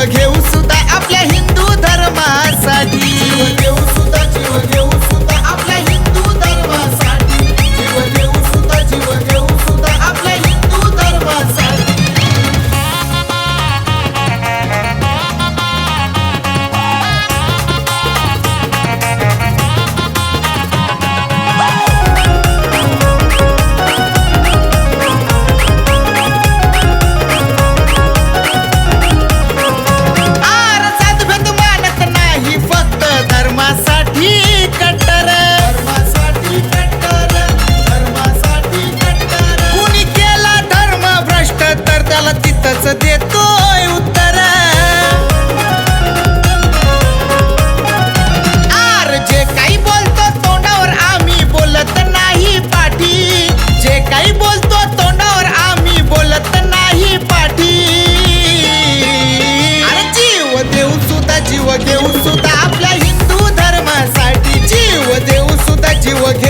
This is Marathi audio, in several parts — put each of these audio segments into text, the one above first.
정말 개운 उत्तर त्याला तिथंच देतोय उत्तर. आर जे काही बोलतो तोंडावर आम्ही बोलत नाही पाठी. जे काही बोलतो तोंडावर आम्ही बोलत नाही पाठी. जीव देऊ सुद्धा जीव घेऊ सुद्धा आपल्या हिंदू धर्मासाठी. जीव देऊ सुद्धा जीव घेऊ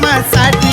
mas amassadinho.